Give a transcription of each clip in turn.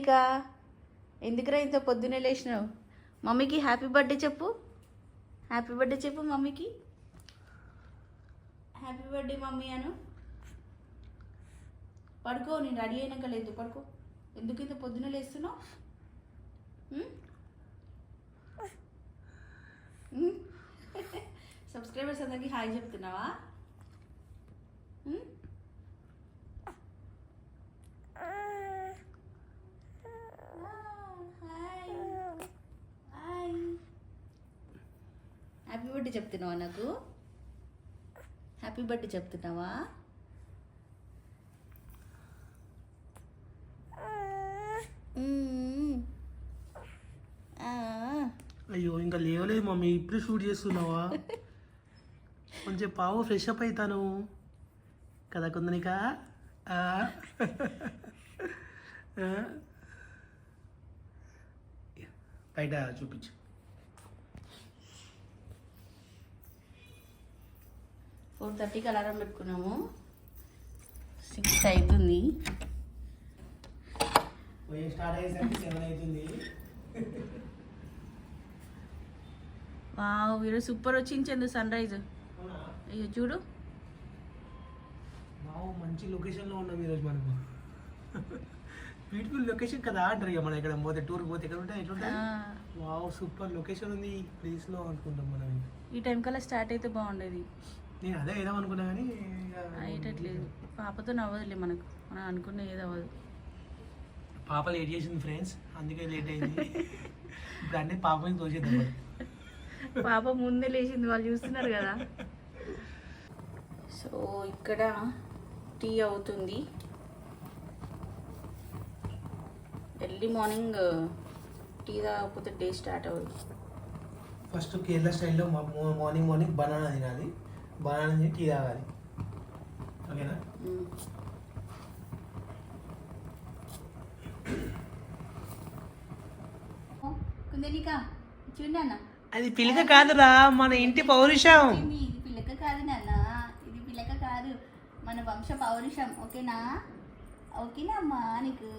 ఇంకా ఎందుకురా ఇంత పొద్దున్నే లేచినావు? మమ్మీకి హ్యాపీ బర్త్డే చెప్పు. హ్యాపీ బర్త్డే చెప్పు మమ్మీకి. హ్యాపీ బర్త్డే మమ్మీ అను. పడుకో నేను రెడీ అయినాక లేదు పడుకో. ఎందుకు ఇంత పొద్దున్నే లేస్తున్నావు? సబ్స్క్రైబర్స్ అందరికి హాయ్ చెప్తున్నావా ఉమ్? హాయ్ హాయ్ హ్యాపీ బర్త్డే చెప్తున్నావా నాకు? హ్యాపీ బర్త్డే చెప్తున్నావా? అయ్యో ఇంకా లేవలేదు మమ్మీ. ఇప్పుడు షూట్ చేస్తున్నావా? కొంచెం పావు ఫ్రెష్ అప్ అవుతాను కదా కొందనిక? బయట చూపించు. ఫోర్ థర్టీకి అలారం పెట్టుకున్నాము. సిక్స్ అవుతుంది వావ్ ఈరోజు సూపర్ వచ్చింది చందు సన్ రైజ్. అయ్యో చూడు. మంచి లొకేషన్లో ఉన్నాం ఈరోజు మనము. బ్యూటిఫుల్ లొకేషన్ కదా అంటారు ఇక మనం ఇక్కడ పోతే టూర్ పోతే ఎక్కడ ఉంటాయి ఎట్లా ఆ, ఉంటాయి వావ్ సూపర్ లొకేషన్ ఉంది ఈ ప్లేస్లో అనుకుంటాం మనం. ఈ టైం కల్లా స్టార్ట్ అయితే బాగుండేది. నేను అదే వేద్దాం అనుకున్నా కానీ అయ్యేటట్లేదు పాపతో నవ్వదులే మనకు. మనం అనుకున్న ఏది అవ్వదు. పాప లేట్ చేసింది ఫ్రెండ్స్ అందుకే లేట్ అయింది. ఇప్పుడు అన్ని పాప మీద తోసేద్దాం. పాప ముందే లేచింది. వాళ్ళు చూస్తున్నారు కదా. సో ఇక్కడ టీ అవుతుంది. ఎర్లీ మార్నింగ్ టీ తాగకపోతే డే స్టార్ట్ అవ్వదు ఫస్ట్ కేరళ స్టైల్లో మార్నింగ్ మార్నింగ్ బనానా తినాలి. బనానా తిని టీ తాగాలి ఓకేనా. కుందనిక చూడన్నా అది పిల్లక కాదురా మన ఇంటి పౌరుషం. ఇది పిల్లక కాదు నాన్న. ఇది పిల్లక కాదు. మన వంశ పౌరుషం ఓకేనా? ఓకేనా అమ్మా నీకు?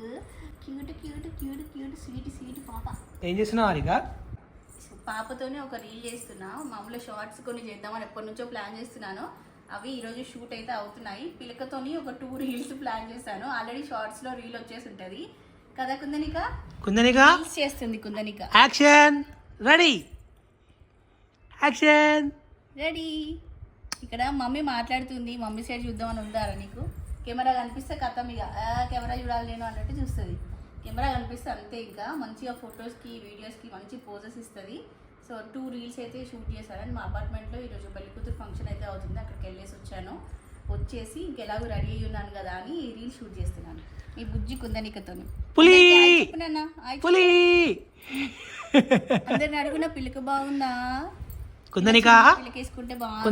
Cute cute cute cute sweet sweet పాప. ఏం చేస్తున్నావు సో పాపతోనే ఒక రీల్ చేస్తున్నా. మామూలు షార్ట్స్ కొన్ని చేద్దామని ఎప్పటి నుంచో ప్లాన్ చేస్తున్నాను. అవి ఈరోజు షూట్ అయితే అవుతున్నాయి. పిలకతోని ఒక టూ రీల్స్ ప్లాన్ చేశాను. ఆల్రెడీ షార్ట్స్లో రీల్ వచ్చేసి ఉంటుంది. కదా కుందనిక? కుందనిక? రీల్స్ చేస్తుంది Kundanika. Action ready action ready ఇక్కడ మమ్మీ మాట్లాడుతుంది. మమ్మీ సైడ్ చూద్దామని ఉందారా నీకు? కెమెరా కనిపిస్తే కథం ఇక. కెమెరా చూడాలి నేను అన్నట్టు చూస్తుంది. కెమెరా కనిపిస్తే అంతే ఇంకా. మంచిగా ఫొటోస్కి వీడియోస్కి మంచి పోజెస్ ఇస్తుంది. సో టూ రీల్స్ అయితే షూట్ చేశారని మా అపార్ట్మెంట్లో ఈరోజు పెళ్ళి కూతురు ఫంక్షన్ అయితే అవుతుంది. అక్కడికి వెళ్ళేసి వచ్చాను. వచ్చేసి ఇంకెలాగో రెడీ అయ్యి ఉన్నాను కదా అని రీల్ షూట్ చేస్తున్నాను. మీ బుజ్జి పులి! అందరిని అడుగున పిల్లక బాగుందా? కుందనిక? బాగుందా?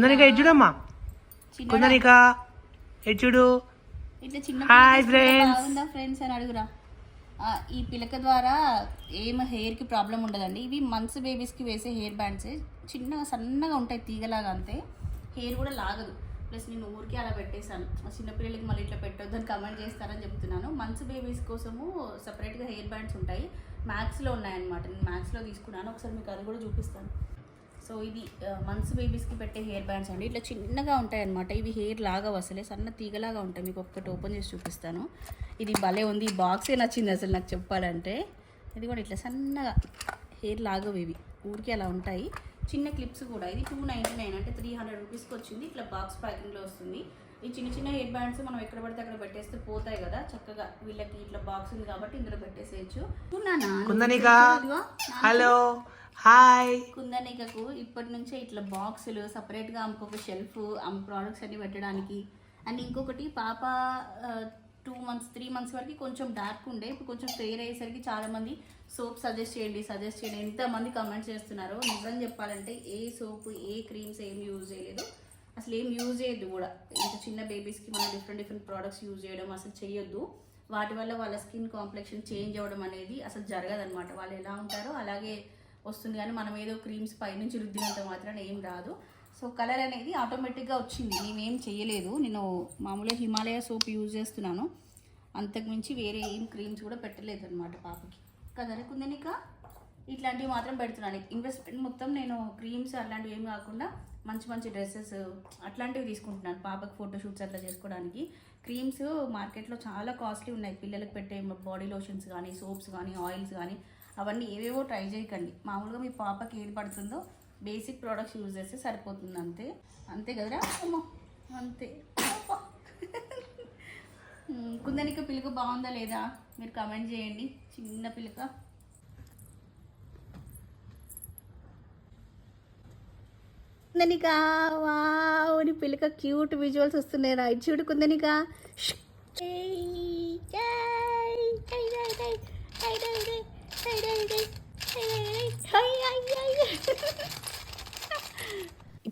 ఇట్లా చిన్న. బాగుందా ఫ్రెండ్స్ అని అడుగురా. ఈ పిలక ద్వారా ఏం హెయిర్కి ప్రాబ్లం ఉండదండి. ఇవి మంత్స్ బేబీస్కి వేసే హెయిర్ బ్యాండ్స్ చిన్నగా సన్నగా ఉంటాయి తీగలాగా అంతే. హెయిర్ కూడా లాగదు. ప్లస్ నేను ఊరికే అలా పెట్టేశాను. చిన్నపిల్లలకి మళ్ళీ ఇట్లా పెట్టొద్దు అని కమెంట్ చేస్తారని చెప్తున్నాను. మంత్స్ బేబీస్ కోసము సపరేట్గా హెయిర్ బ్యాండ్స్ ఉంటాయి. మ్యాథ్స్లో ఉన్నాయన్నమాట. నేను మ్యాథ్స్లో తీసుకున్నాను. ఒకసారి మీకు అది కూడా చూపిస్తాను. సో ఇది మంత్స్ బేబీస్కి పెట్టే హెయిర్ బ్యాండ్స్ అండి. ఇట్లా చిన్నగా ఉంటాయి అనమాట ఇవి హెయిర్ లాగా అసలే సన్న తీగలాగా ఉంటాయి. మీకు ఒక్కటి ఓపెన్ చేసి చూపిస్తాను. ఇది భలే ఉంది. ఈ బాక్సే నచ్చింది అసలు నాకు చెప్పాలంటే. ఇది కూడా ఇట్లా సన్నగా హెయిర్ లాగవు ఇవి. ఊరికి అలా ఉంటాయి. చిన్న క్లిప్స్ కూడా. ఇది టూ నైంటీ నైన్ అంటే త్రీ హండ్రెడ్ రూపీస్కి వచ్చింది. ఇట్లా బాక్స్ ప్యాకింగ్లో వస్తుంది. ఈ చిన్న చిన్న హెయిర్ బ్యాండ్స్ మనం ఎక్కడ పడితే అక్కడ పెట్టేస్తే పోతాయి కదా. చక్కగా వీళ్ళకి ఇట్లా బాక్స్ ఉంది కాబట్టి ఇందులో పెట్టేసేయచ్చు. హలో. హాయ్ కుందనికకు ఇప్పటి నుంచే ఇట్లా బాక్సులు సపరేట్గా ఇంకొక షెల్ఫ్ ఆమె ప్రోడక్ట్స్ అన్ని పెట్టడానికి. అండ్ ఇంకొకటి పాప టూ మంత్స్ త్రీ మంత్స్ వరకు కొంచెం డార్క్ ఉండే. ఇప్పుడు కొంచెం ఫెయిర్ అయ్యేసరికి చాలామంది సోప్ సజెస్ట్ చేయండి సజెస్ట్ చేయండి. ఎంతమంది కమెంట్స్ చేస్తున్నారు నిజం చెప్పాలంటే ఏ సోప్ ఏ క్రీమ్స్ ఏం యూజ్ చేయలేదు. అసలు ఏం యూజ్ చేయొద్దు కూడా. ఇంత చిన్న బేబీస్కి మనం డిఫరెంట్ డిఫరెంట్ ప్రోడక్ట్స్ యూజ్ చేయడం అసలు చేయొద్దు వాటి వల్ల వాళ్ళ స్కిన్ కాంప్లెక్షన్ చేంజ్ అవ్వడం అనేది అసలు జరగదనమాట వాళ్ళు ఎలా ఉంటారో అలాగే వస్తుంది కానీ మనం ఏదో క్రీమ్స్ పైనుంచి రుద్దినంత మాత్రం ఏం రాదు. సో కలర్ అనేది ఆటోమేటిక్గా వచ్చింది. నేనేం చేయలేదు నేను మామూలుగా హిమాలయ సోప్ యూజ్ చేస్తున్నాను. అంతకుమించి వేరే ఏం క్రీమ్స్ కూడా పెట్టలేదు అనమాట పాపకి. కదా కుందనిక? ఇట్లాంటివి మాత్రం పెడుతున్నాను. ఇన్వెస్ట్మెంట్ మొత్తం నేను క్రీమ్స్ అలాంటివి ఏం కాకుండా మంచి మంచి డ్రెస్సెస్ అట్లాంటివి తీసుకుంటున్నాను పాపకి ఫోటోషూట్స్ అట్లా చేసుకోవడానికి. క్రీమ్స్ మార్కెట్లో చాలా కాస్ట్లీ ఉన్నాయి. పిల్లలకు పెట్టే బాడీ లోషన్స్ కానీ సోప్స్ కానీ ఆయిల్స్ కానీ అవన్నీ ఏవేవో ట్రై చేయకండి. మామూలుగా మీ పాపకి ఏది పడుతుందో బేసిక్ ప్రోడక్ట్స్ యూజ్ చేస్తే సరిపోతుంది అంతే. అంతే కదరా అమ్మో? అంతే. అబ్బా. కుందనిక పిలుక బాగుందా లేదా? మీరు కమెంట్ చేయండి. చిన్న పిలుక. కుందనికా? వాని పిలుక క్యూట్ విజువల్స్ వస్తున్నాయి రా. చూడు కుందనికా.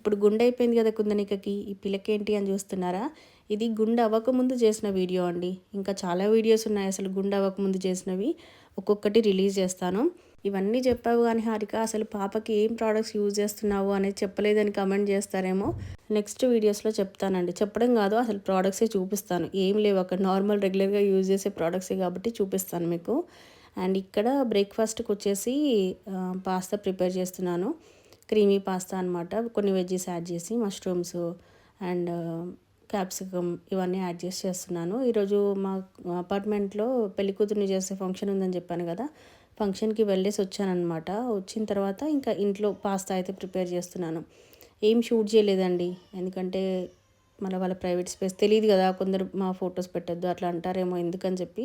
ఇప్పుడు గుండె అయిపోయింది కదా కుందనికకి ఈ పిల్లకేంటి అని చూస్తున్నారా? ఇది గుండె అవ్వకముందు చేసిన వీడియో అండి. ఇంకా చాలా వీడియోస్ ఉన్నాయి అసలు గుండె అవ్వకముందు చేసినవి. ఒక్కొక్కటి రిలీజ్ చేస్తాను. ఇవన్నీ చెప్పావు కానీ హారిక అసలు పాపకి ఏం ప్రోడక్ట్స్ యూజ్ చేస్తున్నావు అనేది చెప్పలేదని కమెంట్ చేస్తారేమో. నెక్స్ట్ వీడియోస్లో చెప్తానండి. చెప్పడం కాదు అసలు ప్రోడక్ట్సే చూపిస్తాను. ఏం లేవు అక్కడ నార్మల్ రెగ్యులర్గా యూజ్ చేసే ప్రోడక్ట్సే కాబట్టి చూపిస్తాను మీకు. అండ్ ఇక్కడ బ్రేక్ఫాస్ట్కి వచ్చేసి పాస్తా ప్రిపేర్ చేస్తున్నాను. క్రీమీ పాస్తా అనమాట కొన్ని వెజ్జెస్ యాడ్ చేసి మష్రూమ్స్ అండ్ క్యాప్సికమ్ ఇవన్నీ యాడ్ చేసి చేస్తున్నాను. ఈరోజు మా అపార్ట్మెంట్లో పెళ్ళికూతురుని చేసే ఫంక్షన్ ఉందని చెప్పాను కదా. ఫంక్షన్కి వెళ్ళేసి వచ్చానమాట వచ్చిన తర్వాత ఇంకా ఇంట్లో పాస్తా అయితే ప్రిపేర్ చేస్తున్నాను. ఏం షూట్ చేయలేదండి. ఎందుకంటే మళ్ళీ వాళ్ళ ప్రైవేట్ స్పేస్ తెలియదు కదా కొందరు మా ఫొటోస్ పెట్టద్దు అట్లా అంటారేమో ఎందుకని చెప్పి.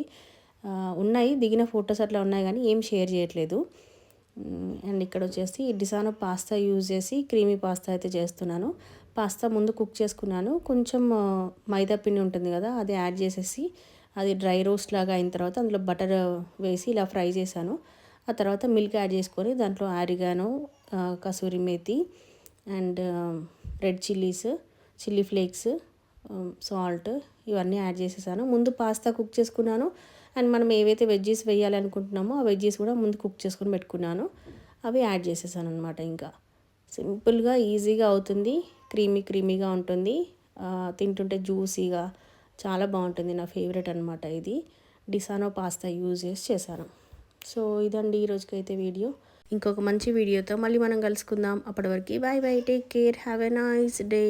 ఉన్నాయి దిగిన ఫొటోస్ అట్లా ఉన్నాయి కానీ ఏం షేర్ చేయట్లేదు. అండ్ ఇక్కడ వచ్చేసి డిసానో పాస్తా యూజ్ చేసి క్రీమీ పాస్తా అయితే చేస్తున్నాను. పాస్తా ముందు కుక్ చేసుకున్నాను. కొంచెం మైదా పిండి ఉంటుంది కదా అది యాడ్ చేసేసి అది డ్రై రోస్ట్ లాగా అయిన తర్వాత అందులో బటర్ వేసి ఇలా ఫ్రై చేశాను. ఆ తర్వాత మిల్క్ యాడ్ చేసుకొని దాంట్లో oregano kasuri methi and red chillies chilli flakes salt ఇవన్నీ యాడ్ చేసేసాను. ముందు పాస్తా కుక్ చేసుకున్నాను. అండ్ మనం ఏవైతే వెజ్జెస్ వేయాలి అనుకుంటున్నామో ఆ వెజ్జెస్ కూడా ముందు కుక్ చేసుకొని పెట్టుకున్నాను. అవి యాడ్ చేసేసాను అనమాట ఇంకా. సింపుల్గా ఈజీగా అవుతుంది. క్రీమీ క్రీమీగా ఉంటుంది. తింటుంటే జ్యూసీగా చాలా బాగుంటుంది. నా ఫేవరెట్ అనమాట ఇది. డిసానో పాస్తా యూజ్ చేసి చేశాను. సో ఇదండి ఈరోజుకైతే వీడియో. ఇంకొక మంచి వీడియోతో మళ్ళీ మనం కలుసుకుందాం. అప్పటి వరకు bye bye take care. Have a nice day.